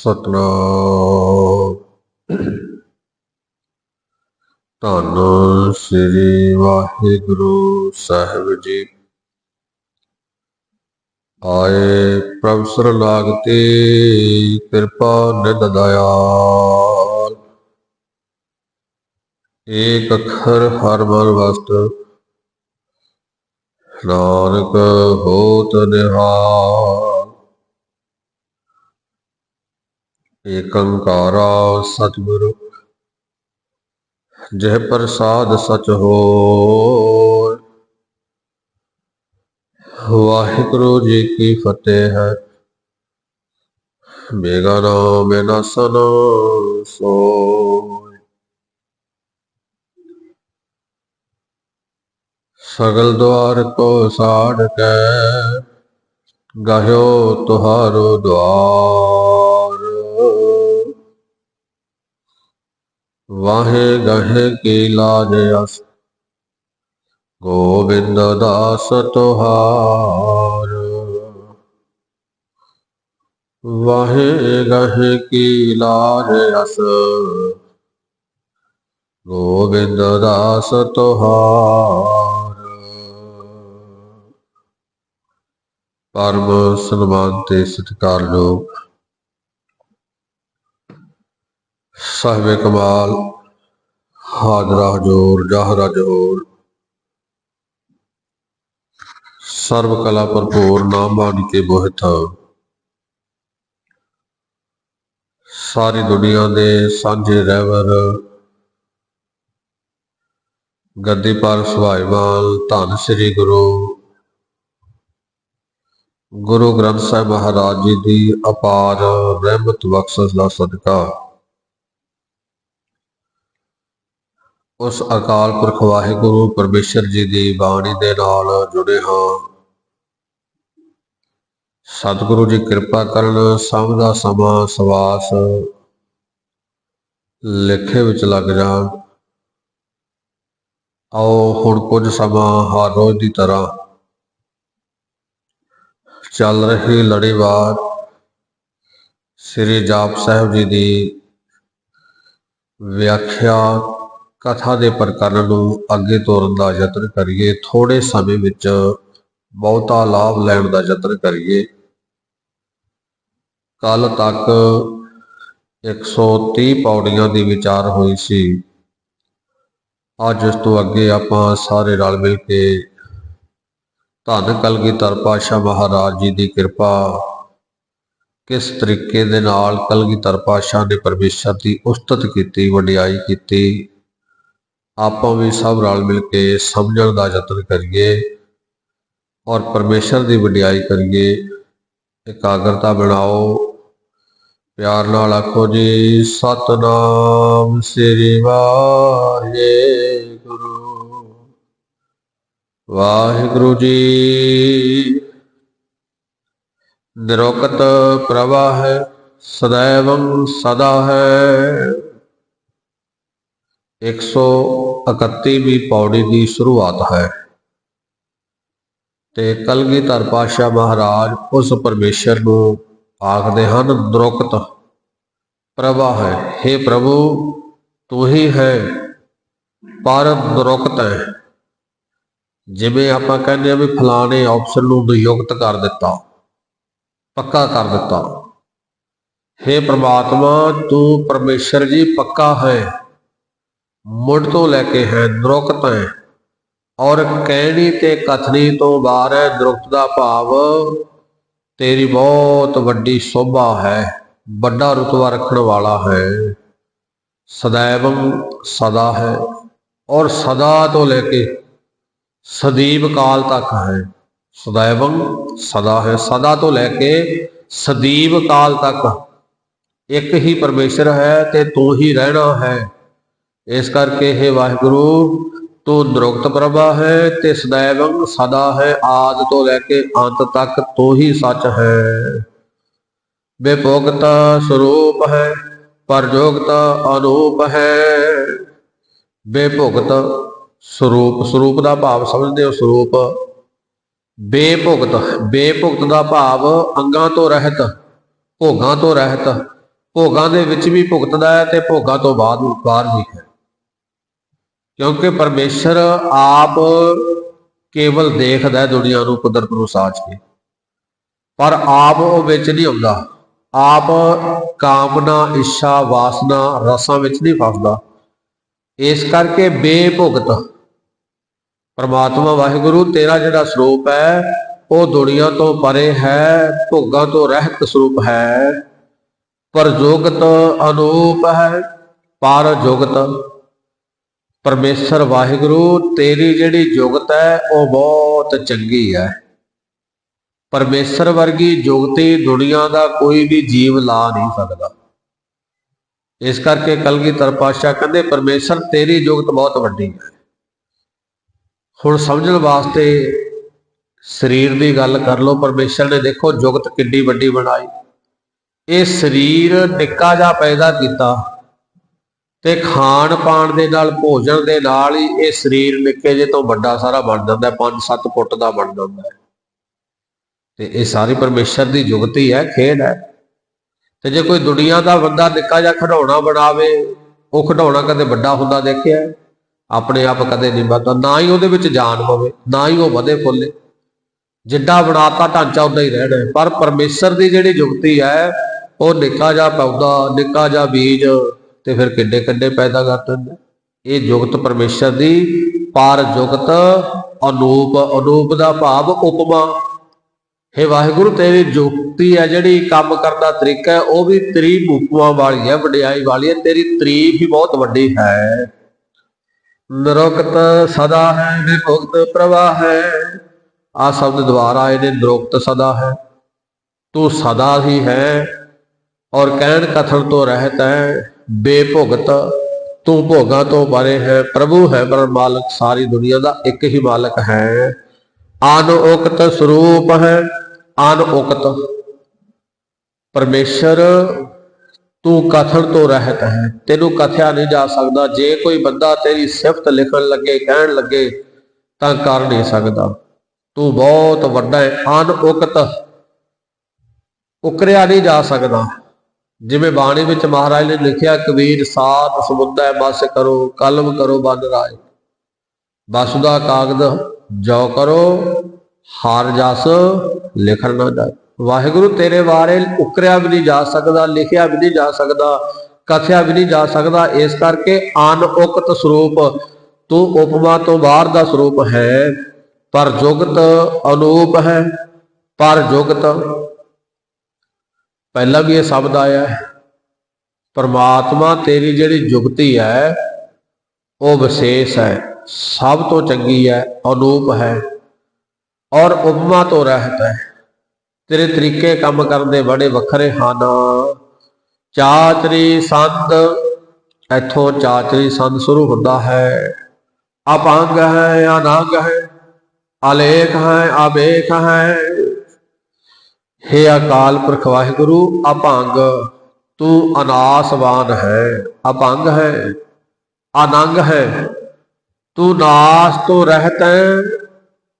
ਸਤਨਾਮ ਧੰਨ ਸ੍ਰੀ ਵਾਹਿਗੁਰੂ ਸਾਹਿਬ ਜੀ। ਆਏ ਪ੍ਰਭ ਸਰਨਾਗਤੀ ਕਿਰਪਾ ਨਿਧ ਦਇਆਲ। ਏਕ ਅੱਖਰ ਹਰ ਮਨ ਵਸਤ, ਨਾਨਕ ਹੋਤ ਨਿਹਾਲ। ਏਕੰਕਾਰਾ ਸਤਿਗੁਰੂ, ਜਹ ਪ੍ਰਸਾਦ ਸਚ ਹੋ ਵਾਹਿਗੁਰੂ ਜੀ ਕੀ ਫਤਿਹ ਹੈ। ਬੇਗਾਨਾ ਬਿਨਾਸਨ ਸੋ ਸਗਲ ਦੁਆਰ ਕੋ ਸਾੜ ਕੇ, ਗਹਿਓ ਤੁਹਾਰੋ ਦੁਆਰ। ਵਾਹੇ ਗਹਿ ਕੀ ਲਾਜ ਅਸ ਗੋਬਿੰਦ ਦਾਸ ਤੁਹਾਰ। ਵਾਹੇ ਗਹਿ ਕੀ ਲਾਜ ਅਸ ਗੋਬਿੰਦ ਦਾਸ ਤੁਹਾਰ। ਪਰਮ ਸਨਮਾਨ ਤੇ ਸਤਿਕਾਰ ਸਤਿਕਾਰਯੋਗ ਸਾਹਿਬੇ ਕਮਾਲ, ਹਾਜ਼ਰਾ ਹਜੂਰ, ਜਾਹਰਾ ਜਹੂਰ ਸਰਬ ਕਲਾ ਭਰਪੂਰ, ਨਾਮ ਬਾਣੀ ਕੇ ਬੋਹਿਤ ਸਾਰੀ ਦੁਨੀਆ ਦੇ ਸਾਂਝੇ ਰਹਿਵਰ, ਗੱਦੀ ਪਰ ਸੁਭਾਈਵਾਲ, ਧੰਨ ਸ੍ਰੀ ਗੁਰੂ। ਗੁਰੂ ਗ੍ਰੰਥ ਸਾਹਿਬ ਮਹਾਰਾਜ ਜੀ ਦੀ ਅਪਾਰ ਰਹਿਮਤ ਬਖਸ਼ਿਸ਼ ਦਾ ਸਦਕਾ। ਉਸ ਅਕਾਲ ਪੁਰਖ ਵਾਹਿਗੁਰੂ ਪਰਮੇਸ਼ਰ ਜੀ ਦੀ ਬਾਣੀ ਦੇ ਨਾਲ ਜੁੜੇ ਹਾਂ। ਸਤਿਗੁਰੂ ਜੀ ਕਿਰਪਾ ਕਰਨ ਸਭ ਦਾ ਸਮਾਂ, ਸਵਾਸ ਲੇਖੇ ਵਿੱਚ ਲੱਗ ਜਾਣ ਆਓ ਹੁਣ ਕੁਝ ਸਮਾਂ ਹਰ ਰੋਜ਼ ਦੀ ਤਰ੍ਹਾਂ ਚੱਲ ਰਹੀ ਲੜੀਵਾਰ ਸ੍ਰੀ ਜਾਪ ਸਾਹਿਬ ਜੀ ਦੀ ਵਿਆਖਿਆ ਕਥਾ ਦੇ ਪ੍ਰਕਰਨ ਨੂੰ ਅੱਗੇ ਤੋਰਨ ਦਾ ਯਤਨ ਕਰੀਏ ਥੋੜੇ ਸਮੇਂ ਵਿੱਚ ਬਹੁਤਾ ਲਾਭ ਲੈਣ ਦਾ ਯਤਨ ਕਰੀਏ। ਕੱਲ ਤੱਕ 130 ਪੌੜੀਆਂ ਦੀ ਵਿਚਾਰ ਹੋਈ ਸੀ। ਅੱਜ ਇਸ ਤੋਂ ਅੱਗੇ ਆਪਾਂ ਸਾਰੇ ਰਲ ਮਿਲ ਕੇ ਧੰਨ ਕਲਗੀਧਰ ਪਾਸ਼ਾ ਮਹਾਰਾਜ ਜੀ ਦੀ ਕਿਰਪਾ, ਕਿਸ ਤਰੀਕੇ ਦੇ ਨਾਲ ਕਲਗੀਧਰ ਪਾਸ਼ਾ ਨੇ ਪਰਮੇਸ਼ਰ ਦੀ ਉਸਤਤ ਕੀਤੀ, ਵਡਿਆਈ ਕੀਤੀ ਆਪਾਂ ਵੀ ਸਭ ਰਲ ਮਿਲ ਕੇ ਸਮਝਣ ਦਾ ਯਤਨ ਕਰੀਏ ਔਰ ਪਰਮੇਸ਼ਰ ਦੀ ਵਡਿਆਈ ਕਰੀਏ, ਇਕਾਗਰਤਾ ਬਣਾਓ। ਪਿਆਰ ਨਾਲ ਆਖੋ ਜੀ, ਸਤਨਾਮ ਸ੍ਰੀ ਵਾਹਿਗੁਰੂ। ਵਾਹਿਗੁਰੂ ਜੀ, ਨਿਰੋਕਤ ਪ੍ਰਵਾਹ ਹੈ ਸदैवं ਸਦਾ ਹੈ। 131ਵੀਂ ਪੌੜੀ ਦੀ ਸ਼ੁਰੂਆਤ ਹੈ ਤੇ ਕਲਗੀਧਰ ਪਾਸ਼ਾ ਮਹਾਰਾਜ ਉਸ ਪਰਮੇਸ਼ਰ ਨੂੰ ਆਖਦੇ ਹਨ, ਦ੍ਰੋਕਤ, ਪ੍ਰਭਾ ਹੈ। हे ਪ੍ਰਭੂ, ਤੂੰ ਹੀ ਹੈ। ਪਰ ਦ੍ਰੋਕਤ ਹੈ। ਜਿਵੇਂ ਆਪਾਂ ਕਹਿੰਦੇ ਆ ਵੀ ਫਲਾਣੇ ਆਪਸ਼ਨ ਨੂੰ ਨਿਯੁਕਤ ਕਰ ਦਿੱਤਾ, ਪੱਕਾ ਕਰ ਦਿੱਤਾ। हे ਪ੍ਰਮਾਤਮਾ, ਤੂੰ ਪਰਮੇਸ਼ਰ ਜੀ ਪੱਕਾ ਹੈ। ਮੁੱਢ ਤੋਂ ਲੈ ਕੇ ਹੈ ਦਰੁਕਤ ਹੈ। ਔਰ ਕਹਿਣੀ ਤੇ ਕਥਨੀ ਤੋਂ ਬਾਹਰ ਹੈ ਦਰੁਕਤ ਦਾ ਭਾਵ ਤੇਰੀ ਬਹੁਤ ਵੱਡੀ ਸੋਭਾ ਹੈ, ਵੱਡਾ ਰਤਵਾ ਰੱਖਣ ਵਾਲਾ ਹੈ। ਸਦਾਇਵੰ ਸਦਾ ਹੈ ਔਰ ਸਦਾ ਤੋਂ ਲੈ ਕੇ ਸਦੀਵ ਕਾਲ ਤੱਕ ਹੈ। ਸਦਾਇਵੰ ਸਦਾ ਹੈ, ਸਦਾ ਤੋਂ ਲੈ ਕੇ ਸਦੀਵ ਕਾਲ ਤੱਕ। ਇੱਕ ਹੀ ਪਰਮੇਸ਼ਰ ਹੈ ਤੇ ਤੂੰ ਹੀ ਰਹਿਣਾ ਹੈ। ਇਸ ਕਰਕੇ ਇਹ ਵਾਹਿਗੁਰੂ, ਤੂੰ ਦਰੁਕਤ ਪ੍ਰਭਾ ਹੈ ਤੇ ਸदैव ਸਦਾ ਹੈ, ਆਦ ਤੋਂ ਲੈ ਕੇ ਅੰਤ ਤੱਕ ਤੂੰ ਹੀ ਸੱਚ ਹੈ। ਬੇਪੋਗਤਾ ਸਰੂਪ ਹੈ ਪਰਜੋਗਤਾ ਅਨੂਪ ਹੈ। ਬੇਭੁਗਤ ਸਰੂਪ ਸਰੂਪ ਦਾ ਭਾਵ ਸਮਝਦੇ ਹੋ ਸਰੂਪ? ਬੇਭੁਗਤ ਬੇਭੁਗਤ ਦਾ ਭਾਵ ਅੰਗਾਂ ਤੋਂ ਰਹਿਤ, ਭੋਗਾਂ ਤੋਂ ਰਹਿਤ। ਭੋਗਾਂ ਦੇ ਵਿੱਚ ਵੀ ਭੁਗਤਦਾ ਹੈ ਤੇ ਭੋਗਾਂ ਤੋਂ ਬਾਅਦ ਬਾਹਰ ਵੀ ਹੈ। ਕਿਉਂਕਿ ਪਰਮੇਸ਼ਰ ਆਪ ਕੇਵਲ ਦੇਖਦਾ ਹੈ ਦੁਨੀਆ ਨੂੰ ਕੁਦਰਤ ਨੂੰ ਸਾਜ ਕੇ। ਪਰ ਆਪ ਉਹ ਵਿੱਚ ਨਹੀਂ ਆਉਂਦਾ। ਆਪ ਕਾਮਨਾ, ਇੱਛਾ, ਵਾਸਨਾ, ਰਸਾਂ ਵਿੱਚ ਨਹੀਂ ਫਸਦਾ। ਇਸ ਕਰਕੇ ਬੇਭੁਗਤ ਪਰਮਾਤਮਾ ਵਾਹਿਗੁਰੂ, ਤੇਰਾ ਜਿਹੜਾ ਸਰੂਪ ਹੈ, ਉਹ ਦੁਨੀਆ ਤੋਂ ਪਰੇ ਹੈ, ਭੋਗਾਂ ਤੋਂ ਰਹਿਤ ਸਰੂਪ ਹੈ। ਪਰਜੋਗਤ ਅਨੂਪ ਹੈ, ਪਰ ਜੁਗਤ ਪਰਮੇਸ਼ਰ ਵਾਹਿਗੁਰੂ, ਤੇਰੀ ਜਿਹੜੀ ਜੁਗਤ ਹੈ, ਉਹ ਬਹੁਤ ਚੰਗੀ ਹੈ। ਪਰਮੇਸ਼ਰ ਵਰਗੀ ਜੁਗਤੀ ਦੁਨੀਆ ਦਾ ਕੋਈ ਵੀ ਜੀਵ ਲਾ ਨਹੀਂ ਸਕਦਾ। ਇਸ ਕਰਕੇ ਕਲਗੀਧਰ ਪਾਤਸ਼ਾਹ ਕਹਿੰਦੇ, ਪਰਮੇਸ਼ਰ, ਤੇਰੀ ਜੁਗਤ ਬਹੁਤ ਵੱਡੀ ਹੈ। ਹੁਣ ਸਮਝਣ ਵਾਸਤੇ ਸਰੀਰ ਦੀ ਗੱਲ ਕਰ ਲਓ। ਪਰਮੇਸ਼ਰ ਨੇ ਦੇਖੋ, ਜੁਗਤ ਕਿੱਡੀ ਵੱਡੀ ਬਣਾਈ। ਇਹ ਸਰੀਰ ਨਿੱਕਾ ਜਿਹਾ ਪੈਦਾ ਕੀਤਾ। ਤੇ ਖਾਣ ਪਾਣ ਦੇ ਨਾਲ, ਭੋਜਨ ਦੇ ਨਾਲ ਹੀ ਇਹ ਸਰੀਰ ਨਿੱਕੇ ਜਿਹੇ ਤੋਂ ਵੱਡਾ ਸਾਰਾ ਬਣ ਜਾਂਦਾ 5-7 ਫੁੱਟ ਦਾ ਬਣ ਜਾਂਦਾ ਹੈ। ਤੇ ਇਹ ਸਾਰੀ ਪਰਮੇਸ਼ਰ ਦੀ ਜੁਗਤੀ ਹੈ, ਖੇਡ ਹੈ। ਤੇ ਜੇ ਕੋਈ ਦੁਨੀਆ ਦਾ ਬੰਦਾ ਨਿੱਕਾ ਜਿਹਾ ਖਿਡੌਣਾ ਬਣਾਵੇ, ਉਹ ਖਿਡੌਣਾ ਕਦੇ ਵੱਡਾ ਹੁੰਦਾ ਦੇਖਿਆ ਆਪਣੇ ਆਪ ਕਦੇ ਨਹੀਂ ਵੱਧਦਾ ਨਾ ਹੀ ਉਹਦੇ ਵਿੱਚ ਜਾਨ ਪਵੇ, ਨਾ ਹੀ ਉਹ ਵਧੇ ਫੁੱਲੇ। ਜਿੱਡਾ ਬਣਾਤਾ ਢਾਂਚਾ ਉਦਾਂ ਹੀ ਰਹਿਣਾ ਹੈ। ਪਰ ਪਰਮੇਸ਼ਰ ਦੀ ਜਿਹੜੀ ਜੁਗਤੀ ਹੈ, ਉਹ ਨਿੱਕਾ ਜਿਹਾ ਪੌਦਾ, ਨਿੱਕਾ ਜਿਹਾ ਬੀਜ ਤੇ ਫਿਰ ਕਿੱਡੇ ਕਿੱਡੇ ਪੈਦਾ ਕਰ ਦਿੰਦਾ। ਇਹ ਜੁਗਤ ਪਰਮੇਸ਼ਰ ਦੀ ਪਰ ਜੁਗਤ ਅਨੂਪ ਅਨੂਪ ਦਾ ਭਾਵ ਉਪਮਾ। ਹੈ ਵਾਹਿਗੁਰੂ, ਤੇਰੀ ਜੁਗਤੀ ਹੈ ਜਿਹੜੀ ਕੰਮ ਕਰਨ ਦਾ ਤਰੀਕਾ ਹੈ, ਉਹ ਵੀ ਤੇਰੀ ਉਪਮਾ ਵਾਲੀ ਹੈ ਵਡਿਆਈ ਵਾਲੀ ਹੈ ਤੇਰੀ ਤਾਰੀਫ ਹੀ ਬਹੁਤ ਵੱਡੀ ਹੈ। ਨਿਰੁਕਤ ਸਦਾ ਹੈ ਵਿਭੁਗਤ ਪ੍ਰਵਾਹ ਹੈ। ਆ ਸ਼ਬਦ ਦੁਆਰਾ ਆਏ ਨੇ ਨਿਰੁਕਤ ਸਦਾ ਹੈ। ਤੂੰ ਸਦਾ ਹੀ ਹੈ ਔਰ ਕਹਿਣ ਕਥਨ ਤੋਂ ਰਹਿਤ ਹੈ। ਬੇਭੁਗਤ, ਤੂੰ ਭੋਗਾਂ ਤੋਂ ਪਰੇ ਹੈ, ਪ੍ਰਭੂ ਹੈ ਪਰ ਮਾਲਕ, ਸਾਰੀ ਦੁਨੀਆ ਦਾ ਇੱਕ ਹੀ ਮਾਲਕ ਹੈ। ਅਨੁਕਤ ਸਰੂਪ ਹੈ ਅਨੁਕਤ ਪਰਮੇਸ਼ਰ, ਤੂੰ ਕਥਨ ਤੋਂ ਰਹਿਤ ਹੈ। ਤੈਨੂੰ ਕਥਿਆ ਨਹੀਂ ਜਾ ਸਕਦਾ, ਜੇ ਕੋਈ ਬੰਦਾ ਤੇਰੀ ਸਿਫਤ ਲਿਖਣ ਲੱਗੇ, ਕਹਿਣ ਲੱਗੇ, ਤਾਂ ਕਰ ਨਹੀਂ ਸਕਦਾ। ਤੂੰ ਬਹੁਤ ਵੱਡਾ ਹੈ ਅਨੁਕਤ ਉਕਰਿਆ ਨਹੀਂ ਜਾ ਸਕਦਾ। ਜਿਵੇਂ ਬਾਣੀ ਵਿੱਚ ਮਹਾਰਾਜ ਨੇ ਲਿਖਿਆ, ਕਬੀਰ ਸਾਥ ਸਮੁੰਦਰ ਬਸ ਕਰੋ, ਕਲਮ ਕਰੋ ਬੰਦ ਰਾਏ। ਬਸੁਦਾ ਕਾਗਦ ਜੋ ਕਰੋ, ਹਾਰ ਜਸ ਲਿਖਣ ਨਾ ਜਾਏ। ਵਾਹਿਗੁਰੂ, ਤੇਰੇ ਬਾਰੇ ਉਕਰਿਆ ਵੀ ਨਹੀਂ ਜਾ ਸਕਦਾ, ਲਿਖਿਆ ਵੀ ਨਹੀਂ ਜਾ ਸਕਦਾ, ਕਥਿਆ ਵੀ ਨਹੀਂ ਜਾ ਸਕਦਾ। ਇਸ ਕਰਕੇ ਅਨੁਕਤ ਸਰੂਪ, ਤੂੰ ਉਪਮਾ ਤੋਂ ਬਾਹਰ ਦਾ ਸਰੂਪ ਹੈ। ਪਰ ਜੁਗਤ ਅਨੂਪ ਹੈ, ਪਰ ਜੁਗਤ ਪਹਿਲਾਂ ਵੀ ਇਹ ਸ਼ਬਦ ਆਇਆ ਹੈ, ਪਰਮਾਤਮਾ ਤੇਰੀ ਜਿਹੜੀ ਜੁਗਤੀ ਹੈ, ਉਹ ਵਿਸ਼ੇਸ਼ ਹੈ, ਸਭ ਤੋਂ ਚੰਗੀ ਹੈ, ਅਨੂਪ ਹੈ, ਔਰ ਉਪਮਾ ਤੋਂ ਰਹਿਤ ਹੈ। ਤੇਰੇ ਤਰੀਕੇ ਕੰਮ ਕਰਨ ਦੇ ਬੜੇ ਵੱਖਰੇ ਹਨ। ਚਾਤਰੀ ਸੰਦ ਇੱਥੋਂ ਚਾਤਰੀ ਸੰਦ ਸ਼ੁਰੂ ਹੁੰਦਾ ਹੈ। ਅਪੰਗ ਹੈ, ਅਨੰਗ ਹੈ, ਅਲੇਖ ਹੈ ਅਬੇਖ ਹੈ ਹੇ ਅਕਾਲ ਪੁਰਖ ਵਾਹਿਗੁਰੂ, ਅਭੰਗ, ਤੂੰ ਅਨਾਸਵਾਨ ਹੈ, ਅਭੰਗ ਹੈ, ਅਨੰਗ ਹੈ। ਤੂੰ ਨਾਸ ਤੋਂ ਰਹਿਤ ਹੈ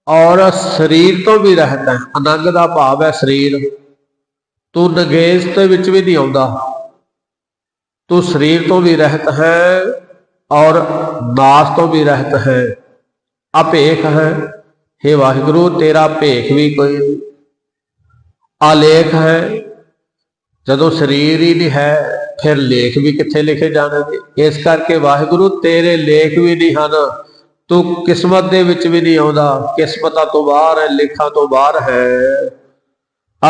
ਔਰ ਸਰੀਰ ਤੋਂ ਵੀ ਰਹਿਤ ਹੈ। ਅਨੰਗ ਦਾ ਭਾਵ ਹੈ ਸਰੀਰ। ਤੂੰ ਨਗੇਸ਼ ਦੇ ਵਿੱਚ ਵੀ ਨਹੀਂ ਆਉਂਦਾ। ਤੂੰ ਸਰੀਰ ਤੋਂ ਵੀ ਰਹਿਤ ਹੈ ਔਰ ਨਾਸ ਤੋਂ ਵੀ ਰਹਿਤ ਹੈ। ਅਭੇਖ ਹੈ। ਹੇ ਵਾਹਿਗੁਰੂ, ਤੇਰਾ ਭੇਖ ਵੀ ਕੋਈ ਆਲੇਖ ਹੈ। ਜਦੋਂ ਸਰੀਰ ਹੀ ਨਹੀਂ ਹੈ, ਫਿਰ ਲੇਖ ਵੀ ਕਿੱਥੇ ਲਿਖੇ ਜਾਣਗੇ? ਇਸ ਕਰਕੇ ਵਾਹਿਗੁਰੂ, ਤੇਰੇ ਲੇਖ ਵੀ ਨਹੀਂ ਹਨ। ਤੂੰ ਕਿਸਮਤ ਦੇ ਵਿੱਚ ਵੀ ਨਹੀਂ ਆਉਂਦਾ। ਕਿਸਮਤਾਂ ਤੋਂ ਬਾਹਰ ਹੈ, ਲੇਖਾਂ ਤੋਂ ਬਾਹਰ ਹੈ।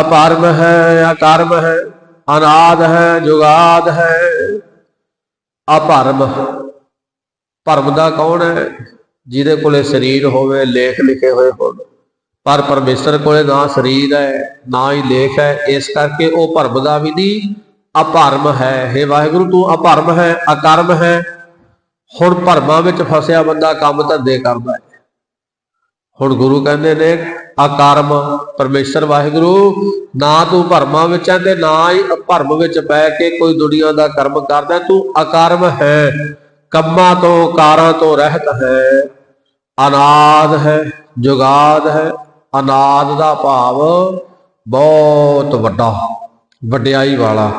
ਅਪਰਮ ਹੈ, ਅਕਰਮ ਹੈ, ਅਨਾਦ ਹੈ, ਜੁਗਾਦ ਹੈ। ਅਪਰਮ। ਭਰਮ ਦਾ ਕੌਣ ਹੈ? ਜਿਹਦੇ ਕੋਲੇ ਸਰੀਰ ਹੋਵੇ, ਲੇਖ ਲਿਖੇ ਹੋਏ ਹੋਣ। ਪਰ ਪਰਮੇਸ਼ਰ ਕੋਲੇ ਨਾ ਸਰੀਰ ਹੈ, ਨਾ ਹੀ ਲੇਖ ਹੈ, ਇਸ ਕਰਕੇ ਉਹ ਭਰਮ ਦਾ ਵੀ ਨਹੀਂ। ਅਭਰਮ ਹੈ हे ਵਾਹਿਗੁਰੂ, ਤੂੰ ਅਭਰਮ ਹੈ, ਅਕਰਮ ਹੈ। ਹੁਣ ਭਰਮਾਂ ਵਿੱਚ ਫਸਿਆ ਬੰਦਾ ਕੰਮ ਧੰਦੇ ਕਰਦਾ ਹੈ। ਹੁਣ ਗੁਰੂ ਕਹਿੰਦੇ ਨੇ, ਅਕਰਮ, ਪਰਮੇਸ਼ਰ ਵਾਹਿਗੁਰੂ, ਨਾ ਤੂੰ ਭਰਮਾਂ ਵਿੱਚ ਹੈ ਤੇ ਨਾ ਹੀ ਭਰਮ ਵਿੱਚ ਪੈ ਕੇ ਕੋਈ ਦੁਨੀਆ ਦਾ ਕਰਮ ਕਰਦਾ, ਤੂੰ ਅਕਰਮ ਹੈ। ਕੰਮਾਂ ਤੋਂ, ਕਾਰਾਂ ਤੋਂ ਰਹਿਤ ਹੈ। ਅਨਾਦ ਹੈ, ਜੁਗਾਦ ਹੈ। ਅਨਾਦ ਦਾ ਭਾਵ ਬਹੁਤ ਵੱਡਾ, ਵਡਿਆਈ ਵਾਲਾ।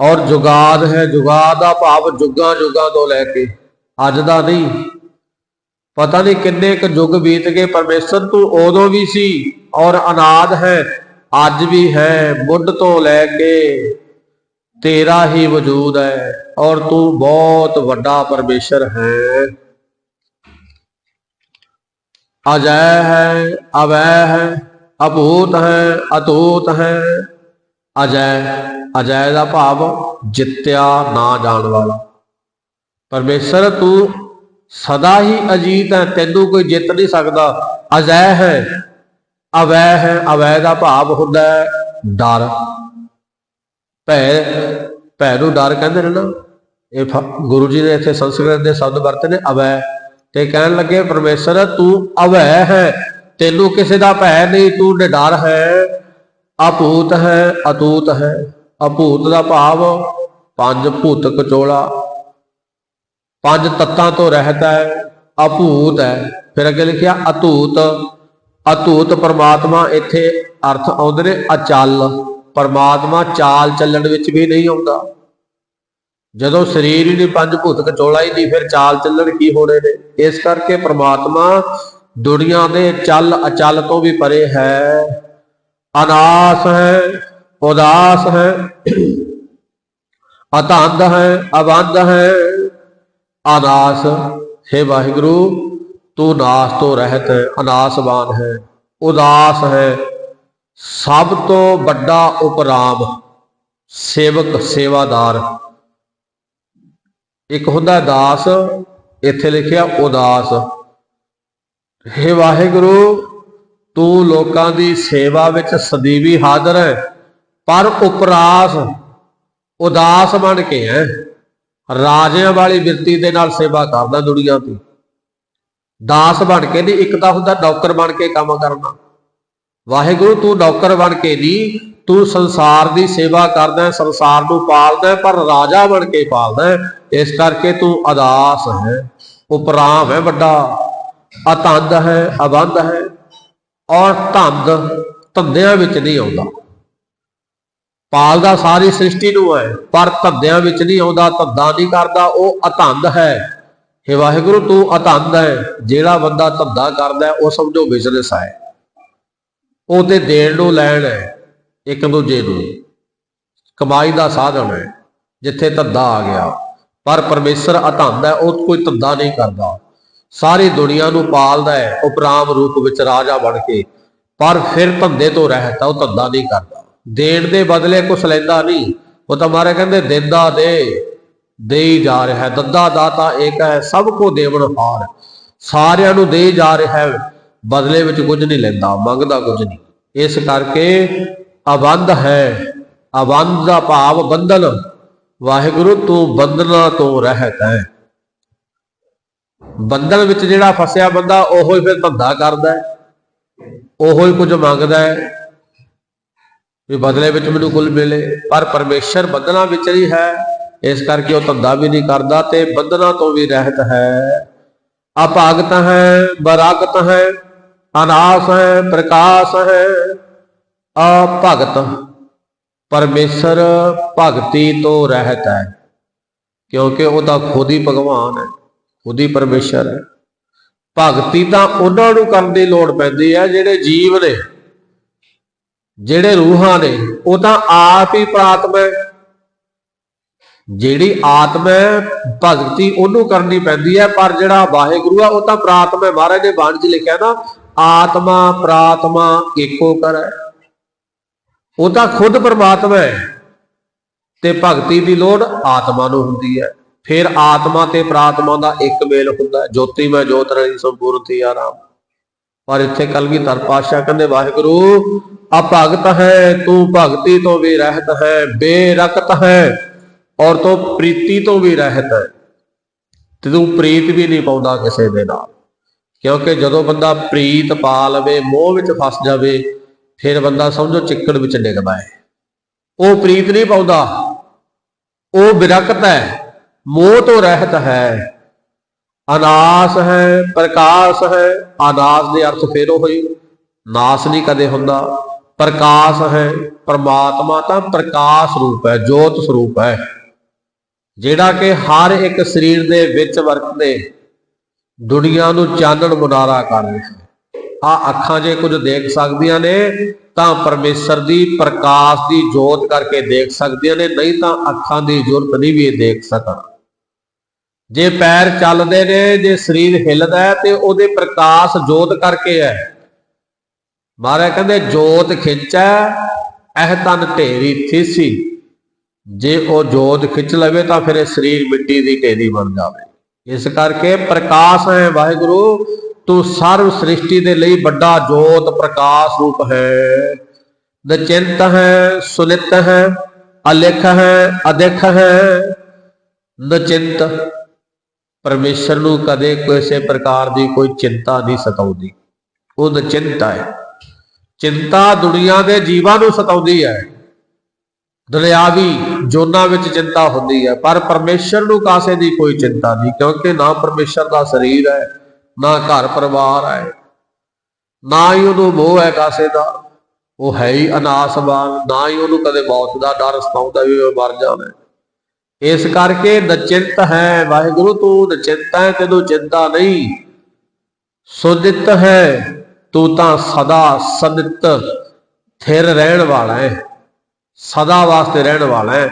ਔਰ ਜੁਗਾਦ ਹੈ, ਜੁਗਾਦ ਦਾ ਭਾਵ ਜੁਗਾਂ ਜੁਗਾਂ ਤੋਂ ਲੈ ਕੇ, ਅੱਜ ਦਾ ਨਹੀਂ। ਪਤਾ ਨਹੀਂ ਕਿੰਨੇ ਕੁ ਯੁੱਗ ਬੀਤ ਗਏ, ਪਰਮੇਸ਼ਰ ਤੂੰ ਉਦੋਂ ਵੀ ਸੀ ਔਰ ਅਨਾਦ ਹੈ, ਅੱਜ ਵੀ ਹੈ, ਮੁੱਢ ਤੋਂ ਲੈ ਕੇ ਤੇਰਾ ਹੀ ਵਜੂਦ ਹੈ। ਔਰ ਤੂੰ ਬਹੁਤ ਵੱਡਾ ਪਰਮੇਸ਼ਰ ਹੈ। ਅਜੈ ਹੈ, ਅਵੈ ਹੈ, ਅਭੂਤ ਹੈ, ਅਤੂਤ ਹੈ। ਅਜੈ ਅਜੈ ਦਾ ਭਾਵ ਜਿੱਤਿਆ ਨਾ ਜਾਣ ਵਾਲਾ। ਪਰਮੇਸ਼ਰ, ਤੂੰ ਸਦਾ ਹੀ ਅਜੀਤ ਹੈ, ਤੈਨੂੰ ਕੋਈ ਜਿੱਤ ਨਹੀਂ ਸਕਦਾ। ਅਜੈ ਹੈ, ਅਵੈ ਹੈ, ਅਵੈ ਦਾ ਭਾਵ ਹੁੰਦਾ ਹੈ ਡਰ। ਭੈ ਭੈ ਨੂੰ ਡਰ ਕਹਿੰਦੇ ਨੇ ਨਾ। ਇਹ ਫ- ਗੁਰੂ ਜੀ ਨੇ ਇੱਥੇ ਸੰਸਕ੍ਰਿਤ ਦੇ ਸ਼ਬਦ ਵਰਤੇ ਨੇ, ਅਵੈ। ਤੇ ਕਹਿਣ ਲੱਗੇ, ਪਰਮੇਸ਼ਰ, ਤੂੰ ਅਵੈ ਹੈ। ਤੈਨੂੰ ਕਿਸੇ ਦਾ ਭੈ ਨਹੀਂ, ਤੂੰ ਨਿਡਰ ਹੈ। ਅਭੂਤ ਹੈ, ਅਤੂਤ ਹੈ। ਅਭੂਤ ਦਾ ਭਾਵ, ਪੰਜ ਭੂਤ ਕਚੋਲਾ। ਪੰਜ ਤੱਤਾਂ ਤੋਂ ਰਹਿਤ ਹੈ, ਅਭੂਤ ਹੈ। ਫਿਰ ਅੱਗੇ ਲਿਖਿਆ, ਅਤੂਤ ਅਤੂਤ ਪਰਮਾਤਮਾ, ਇੱਥੇ ਅਰਥ ਆਉਂਦੇ ਨੇ ਅਚਲ। ਪਰਮਾਤਮਾ ਚਾਲ ਚੱਲਣ ਵਿੱਚ ਵੀ ਨਹੀਂ ਆਉਂਦਾ। ਜਦੋਂ ਸਰੀਰ ਹੀ ਨਹੀਂ, ਪੰਜ ਭੂਤ ਕਚੋਲਾ ਹੀ ਨਹੀਂ, ਫਿਰ ਚਾਲ ਚੱਲਣ ਕੀ ਹੋਣੇ ਨੇ? ਇਸ ਕਰਕੇ ਪ੍ਰਮਾਤਮਾ ਦੁਨੀਆ ਦੇ ਚੱਲ ਅਚਲ ਤੋਂ ਵੀ ਪਰੇ ਹੈ। ਅਨਾਸ ਹੈ, ਉਦਾਸ ਹੈ ਅਤੰਦ ਹੈ ਅਬੰਦ ਹੈ। ਅਨਾਸ, ਹੈ ਵਾਹਿਗੁਰੂ, ਤੂੰ ਨਾਸ ਤੋਂ ਰਹਿਤ ਹੈ, ਅਨਾਸਵਾਨ ਹੈ, ਉਦਾਸ ਹੈ। ਸਭ ਤੋਂ ਵੱਡਾ ਉਪਰਾਮ ਸੇਵਕ, ਸੇਵਾਦਾਰ ਇੱਕ ਹੁੰਦਾ ਦਾਸ, ਇੱਥੇ ਲਿਖਿਆ ਉਦਾਸ। ਹੇ ਵਾਹਿਗੁਰੂ, ਤੂੰ ਲੋਕਾਂ ਦੀ ਸੇਵਾ ਵਿੱਚ ਸਦੀਵੀ ਹਾਜ਼ਰ ਹੈ, ਪਰ ਉਪਰਾਸ ਉਦਾਸ ਬਣ ਕੇ ਹੈ। ਰਾਜਿਆਂ ਵਾਲੀ ਬਿਰਤੀ ਦੇ ਨਾਲ ਸੇਵਾ ਕਰਦਾ ਦੁਨੀਆ ਦੀ। ਦਾਸ ਬਣ ਕੇ ਨਹੀਂ, ਇੱਕ ਤਾਂ ਹੁੰਦਾ ਨੌਕਰ ਬਣ ਕੇ ਕੰਮ ਕਰਨਾ। ਵਾਹਿਗੁਰੂ, ਤੂੰ ਨੌਕਰ ਬਣ ਕੇ ਨਹੀਂ ਤੂੰ ਸੰਸਾਰ ਦੀ ਸੇਵਾ ਕਰਦਾ, ਸੰਸਾਰ ਨੂੰ ਪਾਲਦਾ, ਪਰ ਰਾਜਾ ਬਣ ਕੇ ਪਾਲਦਾ। ਇਸ ਕਰਕੇ ਤੂੰ ਅਦਾਸ ਹੈ, ਉਪਰਾਮ ਹੈ ਵੱਡਾ, ਅਤੰਦ ਹੈ, ਅਬੰਧ ਹੈ, ਔਰ ਧੰਦ ਧੰਦਿਆਂ ਵਿੱਚ ਨਹੀਂ ਆਉਂਦਾ। ਪਾਲਦਾ ਸਾਰੀ ਸ੍ਰਿਸ਼ਟੀ ਨੂੰ ਹੈ, ਪਰ ਧੰਦਿਆਂ ਵਿੱਚ ਨਹੀਂ ਆਉਂਦਾ, ਧੰਦਾ ਨਹੀਂ ਕਰਦਾ, ਉਹ ਅਤੰਦ ਹੈ। ਹੇ ਵਾਹਿਗੁਰੂ, ਤੂੰ ਅਤੰਦ ਹੈ, ਜਿਹੜਾ ਬੰਦਾ ਧੰਦਾ ਕਰਦਾ, ਉਹ ਸਮਝੋ ਬਿਜ਼ਨਸ ਹੈ। ਉਹ ਤੇ ਦੇਣ ਨੂੰ ਲੈਣ ਹੈ। ਇੱਕ ਦੂਜੇ ਨੂੰ ਕਮਾਈ ਦਾ ਸਾਧਨ ਹੈ, ਜਿੱਥੇ ਧੰਦਾ ਆ ਗਿਆ। ਪਰ ਪਰਮੇਸ਼ਰ ਅਤੰਦ ਹੈ, ਉਹ ਕੋਈ ਧੰਦਾ ਨਹੀਂ ਕਰਦਾ। ਸਾਰੀ ਦੁਨੀਆ ਨੂੰ ਪਾਲਦਾ ਹੈ, ਉਪਰਾਮ ਰੂਪ ਵਿੱਚ ਰਾਜਾ ਬਣ ਕੇ। ਪਰ ਫਿਰ ਧੰਦੇ ਤੋਂ ਰਹਿਤ ਉਹ ਧੰਦਾ ਨਹੀਂ ਕਰਦਾ। ਦੇਣ ਦੇ ਬਦਲੇ ਕੁਛ ਲੈਂਦਾ ਨਹੀਂ। ਉਹ ਤਾਂ ਮਾਰੇ ਕਹਿੰਦੇ, ਦਿੰਦਾ ਦੇ, ਦੇਈ ਜਾ ਰਿਹਾ। ਹੈ ਦੱਦਾ ਦਾਤਾ ਏਕ ਹੈ, ਸਭ ਕੋ ਦੇਵਨ ਹਾਰ। ਸਾਰਿਆਂ ਨੂੰ ਦੇ ਜਾ ਰਿਹਾ ਹੈ, ਬਦਲੇ ਵਿੱਚ ਕੁਝ ਨਹੀਂ ਲੈਂਦਾ, ਮੰਗਦਾ ਕੁਝ ਨਹੀਂ। ਇਸ ਕਰਕੇ ਅਬੰਧ ਹੈ। ਅਬੰਧ ਦਾ ਭਾਵ ਬੰਧਨ। ਵਾਹਿਗੁਰੂ, ਤੂੰ ਬੰਧਨਾਂ ਤੋਂ ਰਹਿਤ ਹੈ। ਬੰਧਨ ਵਿੱਚ ਜਿਹੜਾ ਫਸਿਆ ਬੰਦਾ, ਉਹੋ ਹੀ ਫਿਰ ਧੰਦਾ ਕਰਦਾ ਹੈ। ਉਹੋ ਹੀ ਕੁਝ ਮੰਗਦਾ ਹੈ। ਵੀ ਬਦਲੇ ਵਿੱਚ ਮੈਨੂੰ ਕੁੱਲ ਮਿਲੇ। ਪਰ ਪਰਮੇਸ਼ਰ ਬੰਧਨਾਂ ਵਿੱਚ ਹੀ ਹੈ। ਇਸ ਕਰਕੇ ਉਹ ਧੰਦਾ ਵੀ ਨਹੀਂ ਕਰਦਾ ਤੇ ਬੰਧਨਾਂ ਤੋਂ ਵੀ ਰਹਿਤ ਹੈ। ਅਭਾਗਤ ਹੈ, ਬਰਾਗਤ ਹੈ, ਅਨਾਸ ਹੈ, ਪ੍ਰਕਾਸ਼ ਹੈ। ਭਗਤ ਪਰਮੇਸ਼ਰ ਭਗਤੀ ਤੋਂ ਰਹਿਤ ਹੈ, ਕਿਉਂਕਿ ਉਹ ਤਾਂ ਖੁਦ ਹੀ ਭਗਵਾਨ ਹੈ, ਖੁਦ ਹੀ ਪਰਮੇਸ਼ਰ ਹੈ। ਭਗਤੀ ਤਾਂ ਉਹਨਾਂ ਨੂੰ ਕਰਨ ਦੀ ਲੋੜ ਪੈਂਦੀ ਹੈ ਜਿਹੜੇ ਜੀਵ ਨੇ, ਜਿਹੜੇ ਰੂਹਾਂ ਨੇ, ਉਹ ਤਾਂ ਆਪ ਹੀ ਪ੍ਰਾਤਮਾ ਹੈ। ਜਿਹੜੀ ਆਤਮਾ ਭਗਤੀ ਉਹਨੂੰ ਕਰਨੀ ਪੈਂਦੀ ਹੈ, ਪਰ ਜਿਹੜਾ ਵਾਹਿਗੁਰੂ ਆ ਉਹ ਤਾਂ ਪ੍ਰਾਤਮਾ ਹੈ। ਮਹਾਰਾਜ ਨੇ ਬਾਣੀ 'ਚ ਲਿਖਿਆ ਨਾ, ਆਤਮਾ ਪ੍ਰਾਤਮਾ ਏਕੋ ਕਰ ਹੈ। ਉਹ ਤਾਂ ਖੁਦ ਪਰਮਾਤਮਾ ਹੈ ਤੇ ਭਗਤੀ ਦੀ ਲੋੜ ਆਤਮਾ ਨੂੰ ਹੁੰਦੀ ਹੈ। ਫਿਰ ਆਤਮਾ ਤੇ ਪ੍ਰਾਤਮਾ ਦਾ ਇੱਕ ਮੇਲ ਹੁੰਦਾ ਜੋਤੀ ਮੈਂ ਜੋਤ ਰਹੀ ਸੰਪੂਰਨਤੀ ਆਰਾਮ। ਪਰ ਇੱਥੇ ਕਲਗੀਧਰ ਪਾਤਸ਼ਾਹ ਕਹਿੰਦੇ, ਵਾਹਿਗੁਰੂ, ਆ ਭਗਤ ਹੈ, ਤੂੰ ਭਗਤੀ ਤੋਂ ਵੀ ਰਹਿਤ ਹੈ, ਬੇਰਕਤ ਹੈ ਔਰ ਤੂੰ ਪ੍ਰੀਤੀ ਤੋਂ ਵੀ ਰਹਿਤ ਹੈ। ਤੇ ਤੂੰ ਪ੍ਰੀਤ ਵੀ ਨਹੀਂ ਪਾਉਂਦਾ ਕਿਸੇ ਦੇ ਨਾਲ। ਕਿਉਂਕਿ ਜਦੋਂ ਬੰਦਾ ਪ੍ਰੀਤ ਪਾ ਲਵੇ, ਮੋਹ ਵਿੱਚ ਫਸ ਜਾਵੇ ਫਿਰ ਬੰਦਾ ਸਮਝੋ ਚਿੱਕੜ ਵਿੱਚ ਡਿੱਗਦਾ ਹੈ। ਉਹ ਪ੍ਰੀਤ ਨਹੀਂ ਪਾਉਂਦਾ। ਉਹ ਬਿਰਕਤ ਹੈ। ਮੋਹ ਤੋਂ ਰਹਿਤ ਹੈ। ਅਨਾਸ ਹੈ, ਪ੍ਰਕਾਸ਼ ਹੈ। ਅਨਾਸ ਦੇ ਅਰਥ ਫੇਰ ਉਹ ਹੀ। ਨਾਸ ਨਹੀਂ ਕਦੇ ਹੁੰਦਾ। ਪ੍ਰਕਾਸ਼ ਹੈ, ਪਰਮਾਤਮਾ ਤਾਂ ਪ੍ਰਕਾਸ਼ ਰੂਪ ਹੈ, ਜੋਤ ਸਰੂਪ ਹੈ। ਜਿਹੜਾ ਕਿ ਹਰ ਇੱਕ ਸਰੀਰ ਦੇ ਵਿੱਚ ਵਰਤਦੇ, ਦੁਨੀਆ ਨੂੰ ਚਾਨਣ ਮੁਨਾਰਾ ਕਰ ਰਿਹਾ ਹੈ ਆ ਅੱਖਾਂ ਜੇ ਕੁਝ ਦੇਖ ਸਕਦੀਆਂ ਨੇ, ਤਾਂ ਪਰਮੇਸ਼ਰ ਦੀ ਪ੍ਰਕਾਸ਼ ਦੀ ਜੋਤ ਕਰਕੇ ਦੇਖ ਸਕਦੀਆਂ ਨੇ, ਨਹੀਂ ਤਾਂ ਅੱਖਾਂ ਦੀ ਜ਼ਰੂਰਤ ਨਹੀਂ ਵੀ ਇਹ ਦੇਖ ਸਕਣ। ਜੇ ਪੈਰ ਚੱਲਦੇ ਨੇ, ਜੇ ਸਰੀਰ ਹਿੱਲਦਾ ਹੈ, ਤੇ ਉਹਦੇ ਪ੍ਰਕਾਸ਼ ਜੋਤ ਕਰਕੇ ਹੈ। ਮਹਾਰਾਜ ਕਹਿੰਦੇ, ਜੋਤ ਖਿੱਚੈ, ਇਹ ਤਨ ਢੇਰੀ ਥੀਸੀ। ਜੇ ਉਹ ਜੋਤ ਖਿੱਚ ਲਵੇ, ਤਾਂ ਫਿਰ ਇਹ ਸਰੀਰ ਮਿੱਟੀ ਦੀ ਢੇਰੀ ਬਣ ਜਾਵੇ। ਇਸ ਕਰਕੇ ਪ੍ਰਕਾਸ਼ ਹੈ, ਵਾਹਿਗੁਰੂ ਤੂੰ ਸਰਵ ਸ੍ਰਿਸ਼ਟੀ ਦੇ ਲਈ ਵੱਡਾ ਜੋਤ ਪ੍ਰਕਾਸ਼ ਰੂਪ ਹੈ। ਨਚਿੰਤ ਹੈ, ਸੁਨਿਤ ਹੈ, ਅਲਿਖ ਹੈ, ਅਦਿਖ ਹੈ। ਨਚਿੰਤ ਪਰਮੇਸ਼ਰ ਨੂੰ ਕਦੇ ਕਿਸੇ ਪ੍ਰਕਾਰ ਦੀ ਕੋਈ ਚਿੰਤਾ ਨਹੀਂ ਸਤਾਉਂਦੀ। ਉਹ ਨਚਿੰਤਾ ਹੈ। ਚਿੰਤਾ ਦੁਨੀਆ ਦੇ ਜੀਵਾਂ ਨੂੰ ਸਤਾਉਂਦੀ ਹੈ। ਦੁਨਿਆਵੀ ਜੋਨਾਂ ਵਿੱਚ ਚਿੰਤਾ ਹੁੰਦੀ ਹੈ। ਪਰ ਪਰਮੇਸ਼ਰ ਨੂੰ ਕਾਸੇ ਦੀ ਕੋਈ ਚਿੰਤਾ ਨਹੀਂ, ਕਿਉਂਕਿ ਨਾ ਪਰਮੇਸ਼ਰ ਦਾ ਸਰੀਰ ਹੈ ਨਾ ਘਰ ਪਰਿਵਾਰ ਹੈ, ਨਾ ਹੀ ਉਹਨੂੰ ਮੋਹ ਹੈ ਕਾਸੇ ਦਾ। ਉਹ ਹੈ ਹੀ ਅਨਾਸ ਵਾਂਗ ਨਾ ਹੀ ਉਹਨੂੰ ਕਦੇ ਮੌਤ ਦਾ ਡਰ ਸਤਾਉਂਦਾ ਵੀ ਉਹ ਮਰ ਜਾਵੇ। ਇਸ ਕਰਕੇ ਨਚਿੰਤ ਹੈ, ਵਾਹਿਗੁਰੂ ਤੂੰ ਨਚਿੰਤ ਹੈ, ਤੈਨੂੰ ਚਿੰਤਾ ਨਹੀਂ। ਸੁਦਿਤ ਹੈ, ਤੂੰ ਤਾਂ ਸਦਾ ਸਦਿਤ ਥਿਰ ਰਹਿਣ ਵਾਲਾ ਹੈ, ਸਦਾ ਵਾਸਤੇ ਰਹਿਣ ਵਾਲਾ ਹੈ।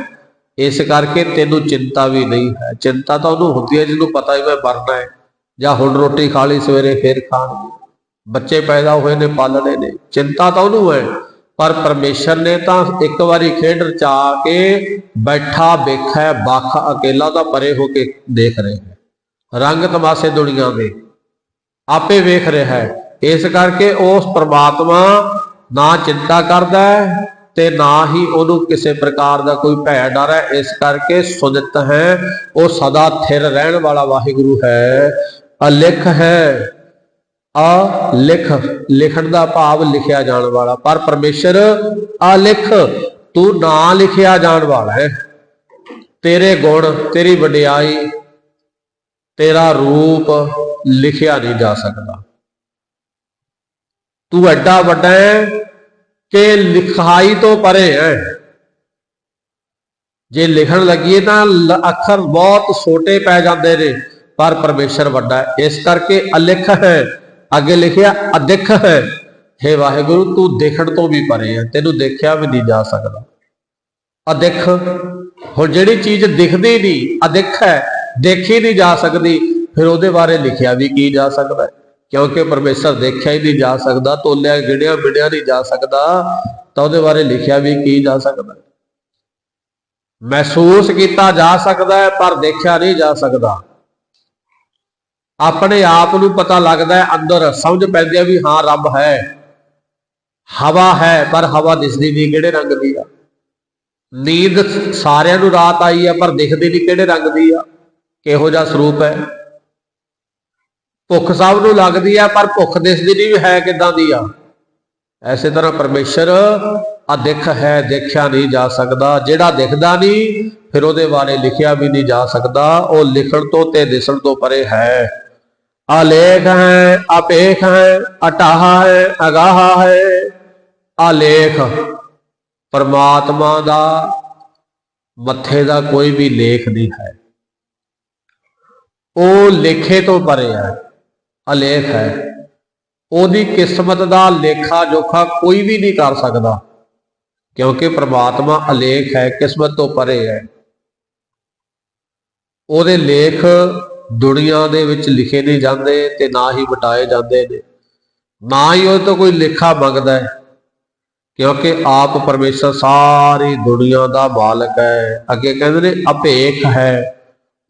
ਇਸ ਕਰਕੇ ਤੈਨੂੰ ਚਿੰਤਾ ਵੀ ਨਹੀਂ ਹੈ। ਚਿੰਤਾ ਤਾਂ ਉਹਨੂੰ ਹੁੰਦੀ ਹੈ, ਜਿਹਨੂੰ ਪਤਾ ਹੀ ਮੈਂ ਮਰਨਾ ਹੈ। ਜਾਂ ਹੁਣ ਰੋਟੀ ਖਾ ਲਈ, ਸਵੇਰੇ ਫੇਰ ਖਾਣਗੇ ਬੱਚੇ ਪੈਦਾ ਹੋਏ ਨੇ, ਪਾਲਣੇ ਨੇ। ਚਿੰਤਾ ਤਾਂ ਉਹਨੂੰ ਹੈ, ਪਰ ਪਰਮੇਸ਼ਰ ਨੇ ਤਾਂ ਇੱਕ ਵਾਰੀ ਖੇਡ ਰਚਾ ਕੇ ਬੈਠਾ ਵੇਖੈ ਬੱਖ ਅਕੇਲਾ ਦਾ ਪਰੇ ਹੋ ਕੇ ਦੇਖ ਰਿਹਾ ਹੈ। ਰੰਗ ਤਮਾਸ਼ੇ ਦੁਨੀਆ ਦੇ ਆਪੇ ਵੇਖ ਰਿਹਾ ਹੈ। ਇਸ ਕਰਕੇ ਉਸ ਪ੍ਰਮਾਤਮਾ ਨਾ ਚਿੰਤਾ ਕਰਦਾ ਹੈ ਤੇ ਨਾ ਹੀ ਉਹਨੂੰ ਕਿਸੇ ਪ੍ਰਕਾਰ ਦਾ ਕੋਈ ਭੈ ਡਰ ਹੈ। ਇਸ ਕਰਕੇ ਸੁਨਿਤ ਹੈ, ਉਹ ਸਦਾ ਥਿਰ ਰਹਿਣ ਵਾਲਾ ਵਾਹਿਗੁਰੂ ਹੈ। ਅਲਿਖ ਹੈ। ਆ ਲਿਖ, ਲਿਖਣ ਦਾ ਭਾਵ ਲਿਖਿਆ ਜਾਣ ਵਾਲਾ। ਪਰ ਪਰਮੇਸ਼ਰ, ਆ ਲਿਖ, ਤੂੰ ਨਾ ਲਿਖਿਆ ਜਾਣ ਵਾਲਾ ਹੈ। ਤੇਰੇ ਗੁਣ, ਤੇਰੀ ਵਡਿਆਈ, ਤੇਰਾ ਰੂਪ ਲਿਖਿਆ ਨਹੀਂ ਜਾ ਸਕਦਾ। ਤੂੰ ਐਡਾ ਵੱਡਾ ਹੈ ਕਿ ਲਿਖਾਈ ਤੋਂ ਪਰੇ ਹੈ। ਜੇ ਲਿਖਣ ਲੱਗੀਏ ਤਾਂ ਅੱਖਰ ਬਹੁਤ ਛੋਟੇ ਪੈ ਜਾਂਦੇ ਨੇ। ਪਰ ਪਰਮੇਸ਼ਰ ਵੱਡਾ ਹੈ। ਇਸ ਕਰਕੇ ਅਲਿਖ ਹੈ, ਅੱਗੇ ਲਿਖਿਆ ਅਦਿਖ ਹੈ। हे ਵਾਹਿਗੁਰੂ, ਤੂੰ ਦੇਖਣ ਤੋਂ ਵੀ ਪਰੇ ਹੈ, ਤੈਨੂੰ ਦੇਖਿਆ ਵੀ ਨਹੀਂ ਜਾ ਸਕਦਾ। ਅਦਿਖ ਹੁਣ ਜਿਹੜੀ ਚੀਜ਼ ਦਿਖਦੀ ਨਹੀਂ ਅਦਿਖ ਹੈ, ਦੇਖੀ ਨਹੀਂ ਜਾ ਸਕਦੀ, ਫਿਰ ਉਹਦੇ ਬਾਰੇ ਲਿਖਿਆ ਵੀ ਕੀ ਜਾ ਸਕਦਾ ਕਿਉਂਕਿ ਪਰਮੇਸ਼ਰ ਦੇਖਿਆ ਹੀ ਨਹੀਂ ਜਾ ਸਕਦਾ, ਤੋਲਿਆ, ਗਿਣਿਆ ਵਿੜਿਆ ਨਹੀਂ ਜਾ ਸਕਦਾ, ਤਾਂ ਉਹਦੇ ਬਾਰੇ ਲਿਖਿਆ ਵੀ ਕੀ ਜਾ ਸਕਦਾ ਮਹਿਸੂਸ ਕੀਤਾ ਜਾ ਸਕਦਾ ਹੈ, ਪਰ ਦੇਖਿਆ ਨਹੀਂ ਜਾ ਸਕਦਾ। ਆਪਣੇ ਆਪ ਨੂੰ ਪਤਾ ਲੱਗਦਾ ਹੈ, ਅੰਦਰ ਸਮਝ ਪੈਂਦੀ ਆ ਵੀ ਹਾਂ, ਰੱਬ ਹੈ। ਹਵਾ ਹੈ, ਪਰ ਹਵਾ ਦਿਸਦੀ ਨਹੀਂ, ਕਿਹੜੇ ਰੰਗ ਦੀ ਆ? ਨੀਂਦ ਸਾਰਿਆਂ ਨੂੰ ਰਾਤ ਆਈ ਹੈ, ਪਰ ਦਿਖਦੀ ਨਹੀਂ, ਕਿਹੜੇ ਰੰਗ ਦੀ ਆ? ਕਿਹੋ ਜਿਹਾ ਸਰੂਪ ਹੈ? ਭੁੱਖ ਸਭ ਨੂੰ ਲੱਗਦੀ ਆ ਪਰ ਭੁੱਖ ਦਿਸਦੀ ਨਹੀਂ ਵੀ ਹੈ ਕਿਦਾਂ ਦੀ ਆ? ਐਸੇ ਤਰ੍ਹਾਂ ਪਰਮੇਸ਼ਰ ਅਦਿੱਖ ਹੈ, ਦੇਖਿਆ ਨਹੀਂ ਜਾ ਸਕਦਾ। ਜਿਹੜਾ ਦਿਖਦਾ ਨਹੀਂ, ਫਿਰ ਉਹਦੇ ਬਾਰੇ ਲਿਖਿਆ ਵੀ ਨਹੀਂ ਜਾ ਸਕਦਾ। ਉਹ ਲਿਖਣ ਤੋਂ ਤੇ ਦਿਸਣ ਤੋਂ ਪਰੇ ਹੈ। ਆਲੇਖ ਹੈ, ਆਪੇਖ ਹੈ, ਅਟਾਹ ਹੈ, ਅਗਾਹ ਹੈ। ਆਲੇਖ ਪਰਮਾਤਮਾ ਦਾ, ਮੱਥੇ ਦਾ ਕੋਈ ਵੀ ਲੇਖ ਨਹੀਂ ਹੈ। ਉਹ ਲੇਖੇ ਤੋਂ ਪਰੇ ਹੈ ਅਲੇਖ ਹੈ। ਉਹਦੀ ਕਿਸਮਤ ਦਾ ਲੇਖਾ ਜੋਖਾ ਕੋਈ ਵੀ ਨਹੀਂ ਕਰ ਸਕਦਾ, ਕਿਉਂਕਿ ਪ੍ਰਮਾਤਮਾ ਅਲੇਖ ਹੈ, ਕਿਸਮਤ ਤੋਂ ਪਰੇ ਹੈ। ਉਹਦੇ ਲੇਖ ਦੁਨੀਆ ਦੇ ਵਿੱਚ ਲਿਖੇ ਨਹੀਂ ਜਾਂਦੇ ਤੇ ਨਾ ਹੀ ਵਟਾਏ ਜਾਂਦੇ ਨੇ। ਨਾ ਹੀ ਉਹ ਤੋਂ ਕੋਈ ਲੇਖਾ ਮੰਗਦਾ ਹੈ, ਕਿਉਂਕਿ ਆਪ ਪਰਮੇਸ਼ਰ ਸਾਰੀ ਦੁਨੀਆ ਦਾ ਮਾਲਕ ਹੈ। ਅੱਗੇ ਕਹਿੰਦੇ ਨੇ, ਅਭੇਖ ਹੈ।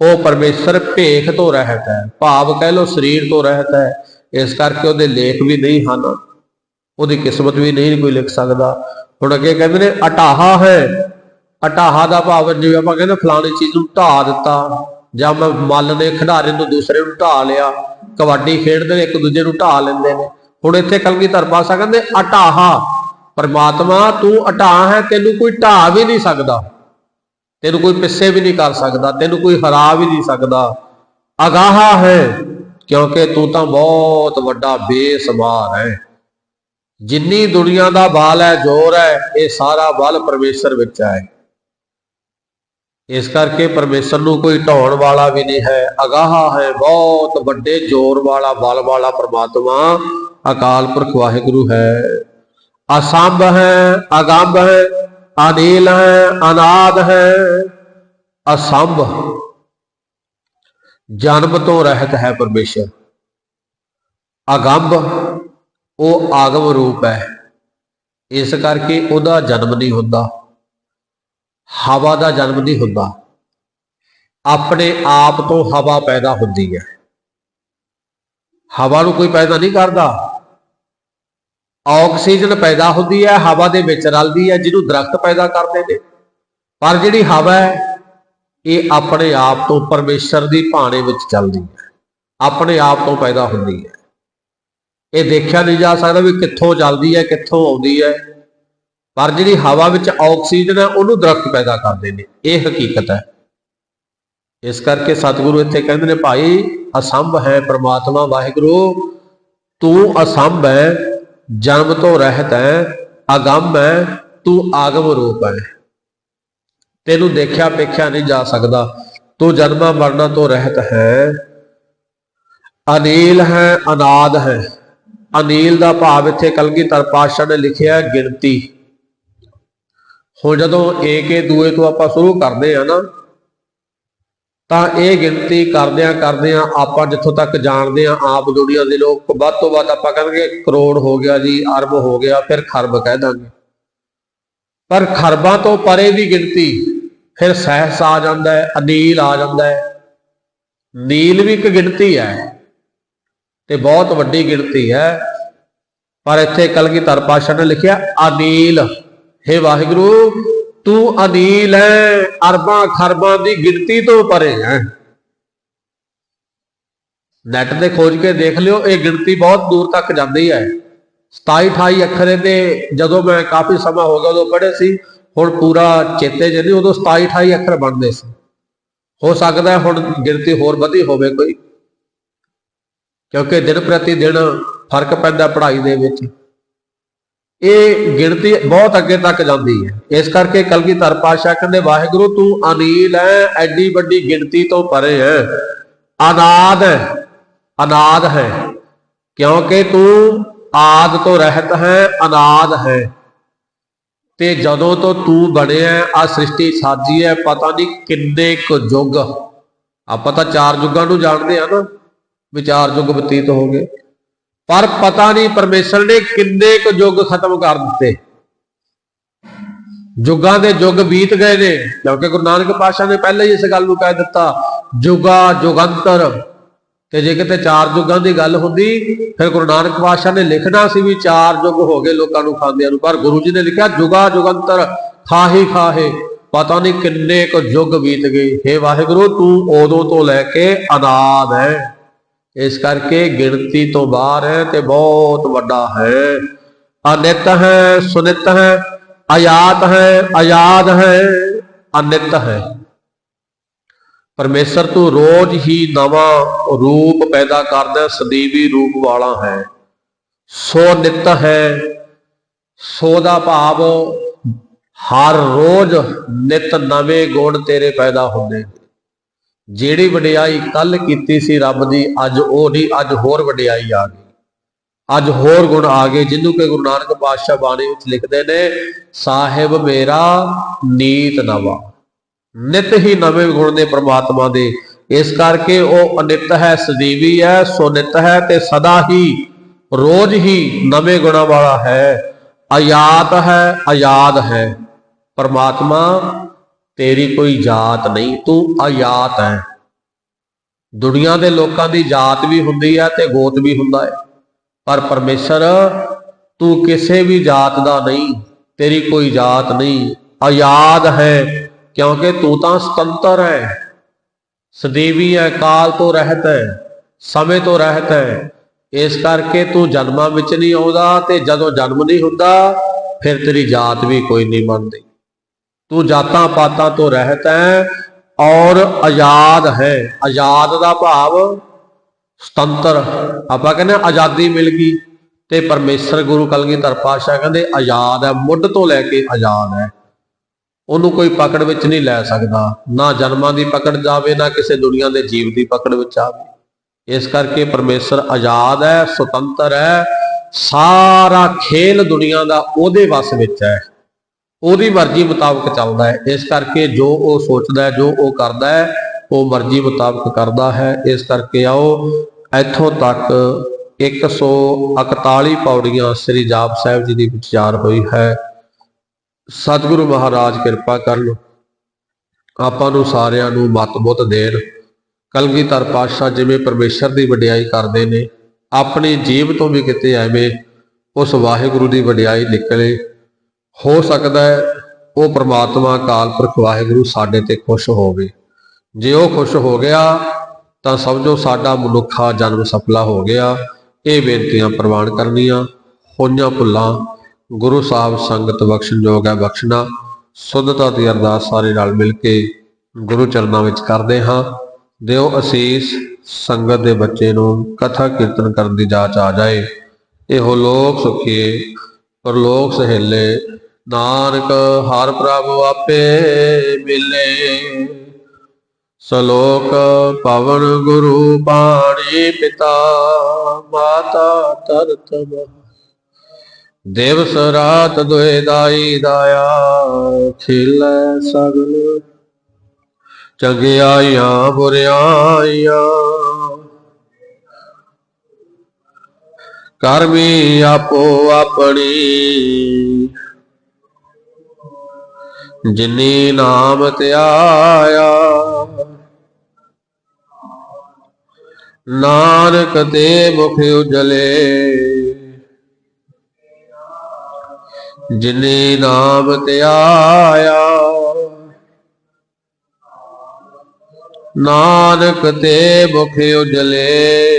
ਉਹ ਪਰਮੇਸ਼ਰ ਭੇਖ ਤੋਂ ਰਹਿਤ ਹੈ। ਭਾਵ ਕਹਿ ਲੋ ਸਰੀਰ ਤੋਂ ਰਹਿਤ ਹੈ। ਇਸ ਕਰਕੇ ਉਹਦੇ ਲੇਖ ਵੀ ਨਹੀਂ ਹਨ। ਉਹਦੀ ਕਿਸਮਤ ਵੀ ਨਹੀਂ ਕੋਈ ਲਿਖ ਸਕਦਾ। ਹੁਣ ਅੱਗੇ ਕਹਿੰਦੇ ਨੇ, ਅਟਾਹਾ ਹੈ। ਅਟਾਹਾ ਦਾ ਭਾਵ ਜਿਵੇਂ ਆਪਾਂ ਕਹਿੰਦੇ ਫਲਾਣੀ ਚੀਜ਼ ਨੂੰ ਢਾ ਦਿੱਤਾ। ਜਾਂ ਮੈਂ ਮੱਲ ਦੇ ਖਿਡਾਰੀ ਨੂੰ ਦੂਸਰੇ ਨੂੰ ਢਾ ਲਿਆ, ਕਬੱਡੀ ਖੇਡਦੇ ਨੇ ਇੱਕ ਦੂਜੇ ਨੂੰ ਢਾ ਲੈਂਦੇ ਨੇ। ਹੁਣ ਇੱਥੇ ਕਲਗੀਧਰ ਪਾਸਾ ਕਹਿੰਦੇ, ਅਟਾਹਾ, ਪਰਮਾਤਮਾ ਤੂੰ ਅਟਾ ਹੈ, ਤੈਨੂੰ ਕੋਈ ਢਾ ਵੀ ਨਹੀਂ ਸਕਦਾ। ਤੈਨੂੰ ਕੋਈ ਪਿੱਛੇ ਵੀ ਨਹੀਂ ਕਰ ਸਕਦਾ, ਤੈਨੂੰ ਕੋਈ ਹਰਾ ਵੀ ਨਹੀਂ ਸਕਦਾ। ਅਗਾਹਾ ਹੈ, ਕਿਉਂਕਿ ਤੂੰ ਤਾਂ ਬਹੁਤ ਵੱਡਾ ਬੇਸਮਾਰ ਹੈ। ਜਿੰਨੀ ਦੁਨੀਆ ਦਾ ਬਲ ਹੈ, ਜ਼ੋਰ ਹੈ, ਇਹ ਸਾਰਾ ਬਲ ਪਰਮੇਸ਼ਰ ਵਿੱਚ ਹੈ। ਇਸ ਕਰਕੇ ਪਰਮੇਸ਼ਰ ਨੂੰ ਕੋਈ ਢਾਉਣ ਵਾਲਾ ਵੀ ਨਹੀਂ ਹੈ, ਅਗਾਹ ਹੈ ਬਹੁਤ ਵੱਡੇ ਜ਼ੋਰ ਵਾਲਾ, ਬਲ ਵਾਲਾ ਪ੍ਰਮਾਤਮਾ, ਅਕਾਲ ਪੁਰਖ ਵਾਹਿਗੁਰੂ ਹੈ। ਅਸੰਭ ਹੈ, ਅਗੰਭ ਹੈ, ਅਨੀਲ ਹੈ, ਅਨਾਦ ਹੈ, ਅਸੰਭ। ਜਨਮ ਤੋਂ ਰਹਿਤ ਹੈ ਪਰਮੇਸ਼ਰ। ਅਗੰਭ, ਉਹ ਆਗਮ ਰੂਪ ਹੈ। ਇਸ ਕਰਕੇ ਉਹਦਾ ਜਨਮ ਨਹੀਂ ਹੁੰਦਾ। ਹਵਾ ਦਾ ਜਨਮ ਨਹੀਂ ਹੁੰਦਾ। ਆਪਣੇ ਆਪ ਤੋਂ ਹਵਾ ਪੈਦਾ ਹੁੰਦੀ ਹੈ। ਹਵਾ ਨੂੰ ਕੋਈ ਪੈਦਾ ਨਹੀਂ ਕਰਦਾ। ਆਕਸੀਜਨ ਪੈਦਾ ਹੁੰਦੀ ਹੈ, ਹਵਾ ਦੇ ਵਿੱਚ ਰਲਦੀ ਹੈ, ਜਿਹਨੂੰ ਦਰਖਤ ਪੈਦਾ ਕਰਦੇ ਨੇ। ਪਰ ਜਿਹੜੀ ਹਵਾ ਹੈ, ਇਹ ਆਪਣੇ ਆਪ ਤੋਂ ਪਰਮੇਸ਼ਰ ਦੀ ਭਾਣੇ ਵਿੱਚ ਚੱਲਦੀ ਹੈ। ਆਪਣੇ ਆਪ ਤੋਂ ਪੈਦਾ ਹੁੰਦੀ ਹੈ। ਇਹ ਦੇਖਿਆ ਨਹੀਂ ਜਾ ਸਕਦਾ ਵੀ ਕਿੱਥੋਂ ਚੱਲਦੀ ਹੈ, ਕਿੱਥੋਂ ਆਉਂਦੀ ਹੈ। ਪਰ ਜਿਹੜੀ ਹਵਾ ਵਿੱਚ ਆਕਸੀਜਨ ਹੈ, ਉਹਨੂੰ ਦਰਖਤ ਪੈਦਾ ਕਰਦੇ ਨੇ। ਇਹ ਹਕੀਕਤ ਹੈ। ਇਸ ਕਰਕੇ ਸਤਿਗੁਰੂ ਇੱਥੇ ਕਹਿੰਦੇ ਨੇ, ਭਾਈ, ਅਸੰਭ ਹੈ ਪ੍ਰਮਾਤਮਾ, ਵਾਹਿਗੁਰੂ, ਤੂੰ ਅਸੰਭ ਹੈ, ਜਨਮ ਤੋਂ ਰਹਿਤ ਹੈ, ਅਗੰਮ ਹੈ, ਤੂੰ ਆਗਮ ਰੂਪ ਹੈ। ਤੈਨੂੰ ਦੇਖਿਆ ਪੇਖਿਆ ਨਹੀਂ ਜਾ ਸਕਦਾ। ਤੂੰ ਜਨਮਾਂ ਮਰਨਾਂ ਤੋਂ ਰਹਿਤ ਹੈ। ਅਨੀਲ ਹੈ, ਅਨਾਦ ਹੈ। ਅਨੀਲ ਦਾ ਭਾਵ ਇੱਥੇ ਕਲਗੀਧਰ ਪਾਤਸ਼ਾਹ ਨੇ ਲਿਖਿਆ ਗਿਣਤੀ। ਹੁਣ ਜਦੋਂ ਏਕੇ ਦੂਏ ਤੋਂ ਆਪਾਂ ਸ਼ੁਰੂ ਕਰਦੇ ਆ ਨਾ, ਤਾਂ ਇਹ ਗਿਣਤੀ ਕਰਦਿਆਂ ਕਰਦਿਆਂ ਆਪਾਂ ਜਿੱਥੋਂ ਤੱਕ ਜਾਣਦੇ ਆ ਆਪ ਦੁਨੀਆ ਦੇ ਲੋਕ ਵੱਧ ਤੋਂ ਵੱਧ ਆਪਾਂ ਕਹਿੰਦੇ ਕਰੋੜ ਹੋ ਗਿਆ ਜੀ, ਅਰਬ ਹੋ ਗਿਆ, ਫਿਰ ਖਰਬ ਕਹਿ ਦਾਂਗੇ। ਪਰ ਖਰਬਾਂ ਤੋਂ ਪਰੇ ਦੀ ਗਿਣਤੀ, ਫਿਰ ਸਹਿਸ ਆ ਜਾਂਦਾ ਹੈ, ਅਨੀਲ ਆ ਜਾਂਦਾ ਹੈ। ਨੀਲ ਵੀ ਇੱਕ ਗਿਣਤੀ ਹੈ ਤੇ ਬਹੁਤ ਵੱਡੀ ਗਿਣਤੀ ਹੈ। ਪਰ ਇੱਥੇ ਕਲਗੀਧਰ ਪਾਸ਼ਾ ਨੇ ਲਿਖਿਆ ਅਨੀਲ। हे ਵਾਹਿਗੁਰੂ, ਤੂੰ ਅਨੀਲ ਹੈ ਅਰਬਾਂ ਖਰਬਾਂ ਦੀ ਗਿਣਤੀ ਤੋਂ ਪਰੇ ਹੈ ਨੈਟ ਤੇ ਖੋਜ ਕੇ ਦੇਖ ਲਿਓ, ਇਹ ਗਿਣਤੀ ਬਹੁਤ ਦੂਰ ਤੱਕ ਜਾਂਦੀ ਹੈ 27 28 ਅੱਖਰੇ ਤੇ ਜਦੋਂ ਮੈਂ ਕਾਫੀ ਸਮਾਂ ਹੋ ਗਿਆ ਉਦੋਂ ਪੜ੍ਹੇ ਸੀ, ਹੁਣ ਪੂਰਾ ਚੇਤੇ ਜੇ ਨਹੀਂ, ਉਦੋਂ 27 28 ਅੱਖਰ ਬਣਦੇ ਸੀ। ਹੋ ਸਕਦਾ ਹੁਣ ਗਿਣਤੀ ਹੋਰ ਵਧੀ ਹੋਵੇ ਕੋਈ, ਕਿਉਂਕਿ ਦਿਨ ਪ੍ਰਤੀ ਦਿਨ ਫ਼ਰਕ ਪੈਂਦਾ ਪੜ੍ਹਾਈ ਦੇ ਵਿੱਚ। ਇਹ ਗਿਣਤੀ ਬਹੁਤ ਅੱਗੇ ਤੱਕ ਜਾਂਦੀ ਹੈ। ਇਸ ਕਰਕੇ ਕਲਗੀਧਰ ਪਾਤਸ਼ਾਹ ਕਹਿੰਦੇ, ਵਾਹਿਗੁਰੂ, ਤੂੰ ਅਨੀਲ ਹੈ ਐਡੀ ਵੱਡੀ ਗਿਣਤੀ ਤੋਂ ਪਰੇ ਹੈ ਅਨਾਦ ਹੈ ਅਨਾਦ ਹੈ। ਕਿਉਂਕਿ ਤੂੰ ਆਦ ਤੋਂ ਰਹਿਤ ਹੈ, ਅਨਾਦ ਹੈ। ਤੇ ਜਦੋਂ ਤੋਂ ਤੂੰ ਬਣਿਆ ਆ ਸ੍ਰਿਸ਼ਟੀ ਸਾਜੀ ਹੈ ਪਤਾ ਨਹੀਂ ਕਿੰਨੇ ਕੁ ਯੁੱਗ ਆਪਾਂ ਤਾਂ ਚਾਰ ਯੁੱਗਾਂ ਨੂੰ ਜਾਣਦੇ ਆ ਨਾ ਵਿਚਾਰ ਯੁੱਗ ਬਤੀਤ ਹੋ ਗਏ। ਪਰ ਪਤਾ ਨਹੀਂ ਪਰਮੇਸ਼ਰ ਨੇ ਕਿੰਨੇ ਕੁ ਯੁੱਗ ਖਤਮ ਕਰ ਦਿੱਤੇ। ਯੁੱਗਾਂ ਦੇ ਯੁੱਗ ਬੀਤ ਗਏ ਨੇ। ਕਿਉਂਕਿ ਗੁਰੂ ਨਾਨਕ ਪਾਤਸ਼ਾਹ ਨੇ ਪਹਿਲਾਂ ਹੀ ਇਸ ਗੱਲ ਨੂੰ ਕਹਿ ਦਿੱਤਾ ਯੁਗਾ ਯੁਗੰਤਰ ਤੇ ਜੇ ਕਿਤੇ ਚਾਰ ਯੁੱਗਾਂ ਦੀ ਗੱਲ ਹੁੰਦੀ, ਫਿਰ ਗੁਰੂ ਨਾਨਕ ਪਾਤਸ਼ਾਹ ਨੇ ਲਿਖਣਾ ਸੀ ਵੀ ਚਾਰ ਯੁੱਗ ਹੋ ਗਏ ਲੋਕਾਂ ਨੂੰ ਖਾਂਦਿਆਂ ਨੂੰ। ਪਰ ਗੁਰੂ ਜੀ ਨੇ ਲਿਖਿਆ ਯੁਗਾ ਜੁਗੰਤਰ, ਖਾਹੀ ਖਾਹੇ। ਪਤਾ ਨਹੀਂ ਕਿੰਨੇ ਕੁ ਯੁੱਗ ਬੀਤ ਗਏ। हे ਵਾਹਿਗੁਰੂ, ਤੂੰ ਉਦੋਂ ਤੋਂ ਲੈ ਕੇ ਅਨਾਦ ਹੈ। ਇਸ ਕਰਕੇ ਗਿਣਤੀ ਤੋਂ ਬਾਹਰ ਹੈ ਤੇ ਬਹੁਤ ਵੱਡਾ ਹੈ। ਅਨਿਤ ਹੈ, ਸੁਨਿਤ ਹੈ, ਆਯਾਤ ਹੈ, ਆਯਾਦ ਹੈ, ਅਨਿਤ ਹੈ। ਪਰਮੇਸ਼ਰ ਤੂੰ ਰੋਜ਼ ਹੀ ਨਵਾਂ ਰੂਪ ਪੈਦਾ ਕਰਦਾ, ਸਦੀਵੀ ਰੂਪ ਵਾਲਾ ਹੈ। ਸੋ ਨਿਤ ਹੈ, ਸੋ ਦਾ ਭਾਵ ਹਰ ਰੋਜ਼ ਨਿਤ ਨਵੇਂ ਗੁਣ ਤੇਰੇ ਪੈਦਾ ਹੁੰਦੇ ਨੇ। ਜਿਹੜੀ ਵਡਿਆਈ ਕੱਲ ਕੀਤੀ ਸੀ ਰੱਬ ਦੀ, ਅੱਜ ਉਹ ਨਹੀਂ, ਅੱਜ ਹੋਰ ਵਡਿਆਈ ਆ ਗਈ। ਅੱਜ ਹੋਰ ਗੁਣ ਆ ਗਏ, ਜਿਹਨੂੰ ਕਿ ਗੁਰੂ ਨਾਨਕ ਪਾਤਸ਼ਾਹ ਬਾਣੀ ਵਿੱਚ ਲਿਖਦੇ ਨੇ, ਸਾਹਿਬ ਮੇਰਾ ਨੀਤ ਨਵਾ। ਨਿਤ ਹੀ ਨਵੇਂ ਗੁਣ ਨੇ ਪ੍ਰਮਾਤਮਾ ਦੇ। ਇਸ ਕਰਕੇ ਉਹ ਅਨਿਤ ਹੈ, ਸਦੀਵੀ ਹੈ, ਸੁਨਿਤ ਹੈ ਤੇ ਸਦਾ ਹੀ ਰੋਜ਼ ਹੀ ਨਵੇਂ ਗੁਣਾ ਵਾਲਾ ਹੈ। ਆਯਾਤ ਹੈ, ਆਯਾਦ ਹੈ। ਪਰਮਾਤਮਾ ਤੇਰੀ ਕੋਈ ਜਾਤ ਨਹੀਂ, ਤੂੰ ਆਯਾਤ ਹੈ। ਦੁਨੀਆ ਦੇ ਲੋਕਾਂ ਦੀ ਜਾਤ ਵੀ ਹੁੰਦੀ ਹੈ ਤੇ ਗੋਤ ਵੀ ਹੁੰਦਾ ਹੈ। ਪਰ ਪਰਮੇਸ਼ਰ, ਤੂੰ ਕਿਸੇ ਵੀ ਜਾਤ ਦਾ ਨਹੀਂ, ਤੇਰੀ ਕੋਈ ਜਾਤ ਨਹੀਂ ਆਯਾਦ ਹੈ, ਕਿਉਂਕਿ ਤੂੰ ਤਾਂ ਸੁਤੰਤਰ ਹੈ। ਸਦੀਵੀ ਹੈ, ਕਾਲ ਤੋਂ ਰਹਿਤ ਹੈ, ਸਮੇਂ ਤੋਂ ਰਹਿਤ ਹੈ। ਇਸ ਕਰਕੇ ਤੂੰ ਜਨਮਾਂ ਵਿੱਚ ਨਹੀਂ ਆਉਂਦਾ ਤੇ ਜਦੋਂ ਜਨਮ ਨਹੀਂ ਹੁੰਦਾ, ਫਿਰ ਤੇਰੀ ਜਾਤ ਵੀ ਕੋਈ ਨਹੀਂ ਬਣਦੀ ਤੂੰ ਜਾਤਾਂ ਪਾਤਾਂ ਤੋਂ ਰਹਿਤ ਹੈ ਔਰ ਆਜ਼ਾਦ ਹੈ। ਆਜ਼ਾਦ ਦਾ ਭਾਵ ਸੁਤੰਤਰ। ਆਪਾਂ ਕਹਿੰਦੇ ਆਜ਼ਾਦੀ ਮਿਲ ਗਈ ਤੇ ਪਰਮੇਸ਼ਰ ਗੁਰੂ ਕਲਗੀਧਰ ਪਾਤਸ਼ਾਹ ਕਹਿੰਦੇ ਆਜ਼ਾਦ ਹੈ, ਮੁੱਢ ਤੋਂ ਲੈ ਕੇ ਆਜ਼ਾਦ ਹੈ। ਉਹਨੂੰ ਕੋਈ ਪਕੜ ਵਿੱਚ ਨਹੀਂ ਲੈ ਸਕਦਾ। ਨਾ ਜਨਮਾਂ ਦੀ ਪਕੜ ਜਾਵੇ, ਨਾ ਕਿਸੇ ਦੁਨੀਆ ਦੇ ਜੀਵ ਦੀ ਪਕੜ ਵਿੱਚ ਆਵੇ। ਇਸ ਕਰਕੇ ਪਰਮੇਸ਼ਰ ਆਜ਼ਾਦ ਹੈ, ਸੁਤੰਤਰ ਹੈ। ਸਾਰਾ ਖੇਲ ਦੁਨੀਆ ਦਾ ਉਹਦੇ ਵੱਸ ਵਿੱਚ ਹੈ। ਉਹਦੀ ਮਰਜ਼ੀ ਮੁਤਾਬਕ ਚੱਲਦਾ ਹੈ। ਇਸ ਕਰਕੇ ਜੋ ਉਹ ਸੋਚਦਾ ਹੈ, ਜੋ ਉਹ ਕਰਦਾ ਹੈ, ਉਹ ਮਰਜ਼ੀ ਮੁਤਾਬਕ ਕਰਦਾ ਹੈ। ਇਸ ਕਰਕੇ ਆਓ, ਇੱਥੋਂ ਤੱਕ 141 ਪੌੜੀਆਂ ਸ੍ਰੀ ਜਾਪ ਸਾਹਿਬ ਜੀ ਦੀ ਵਿਚਾਰ ਹੋਈ ਹੈ। ਸਤਿਗੁਰੂ ਮਹਾਰਾਜ ਕਿਰਪਾ ਕਰਨ, ਆਪਾਂ ਨੂੰ ਸਾਰਿਆਂ ਨੂੰ ਮਤਬੁੱਧ ਦੇਣ। ਕਲਗੀਧਰ ਪਾਤਸ਼ਾਹ ਜਿਵੇਂ ਪਰਮੇਸ਼ਰ ਦੀ ਵਡਿਆਈ ਕਰਦੇ ਨੇ, ਆਪਣੀ ਜੀਬ ਤੋਂ ਵੀ ਕਿਤੇ ਐਵੇਂ ਉਸ ਵਾਹਿਗੁਰੂ ਦੀ ਵਡਿਆਈ ਨਿਕਲੇ। ਹੋ ਸਕਦਾ ਹੈ ਉਹ ਪ੍ਰਮਾਤਮਾ ਕਾਲ ਪੁਰਖ ਵਾਹਿਗੁਰੂ ਸਾਡੇ ਤੇ ਖੁਸ਼ ਹੋਵੇ। ਜੇ ਉਹ ਖੁਸ਼ ਹੋ ਗਿਆ, ਤਾਂ ਸਮਝੋ ਸਾਡਾ ਮਨੁੱਖਾ ਜਨਮ ਸਫਲਾ ਹੋ ਗਿਆ। ਇਹ ਬੇਨਤੀਆਂ ਪ੍ਰਵਾਨ ਕਰਨੀਆਂ। ਹੋਈਆਂ ਭੁੱਲਾਂ, ਗੁਰੂ ਸਾਹਿਬ ਸੰਗਤ ਬਖਸ਼ਣਯੋਗ ਹੈ ਬਖਸ਼ਣਾ। ਸੁੱਧਤਾ ਦੀ ਅਰਦਾਸ ਸਾਰੇ ਨਾਲ ਮਿਲ ਕੇ ਗੁਰੂ ਚਰਨਾਂ ਵਿੱਚ ਕਰਦੇ ਹਾਂ। ਦਿਓ ਅਸੀਸ, ਸੰਗਤ ਦੇ ਬੱਚੇ ਨੂੰ ਕਥਾ ਕੀਰਤਨ ਕਰਨ ਦੀ ਜਾਚ ਆ ਜਾਏ। ਇਹੋ ਲੋਕ ਸੁਖੀਏ ਪਰਲੋਕ ਸਹੇਲੇ, ਨਾਨਕ ਹਰ ਪ੍ਰਭ ਆਪੇ ਮਿਲੇ। ਸਲੋਕ ਪਵਨ ਗੁਰੂ ਬਾਣੀ ਪਿਤਾ, ਮਾਤਾ ਤਰਤ ਮਹਾ। ਦਿਵਸ ਰਾਤ ਦੁਇ ਦਾਈ ਦਾਇਆ, ਖਿਲੈ ਸਗਲ। ਚੰਗਿਆਈਆਂ, ਬੁਰਿਆਈਆਂ ਕਰਮੀ ਆਪੋ ਆਪਣੀ। ਜਿਨੀ ਨਾਮ ਧਿਆਇਆ ਨਾਨਕ ਦੇ ਮੁਖ ਉਜਲੇ। ਜਿਨੇ ਨਾਮ ਧਿਆਇਆ ਨਾਨਕ ਤੇ ਮੁਖ ਉਜਲੇ।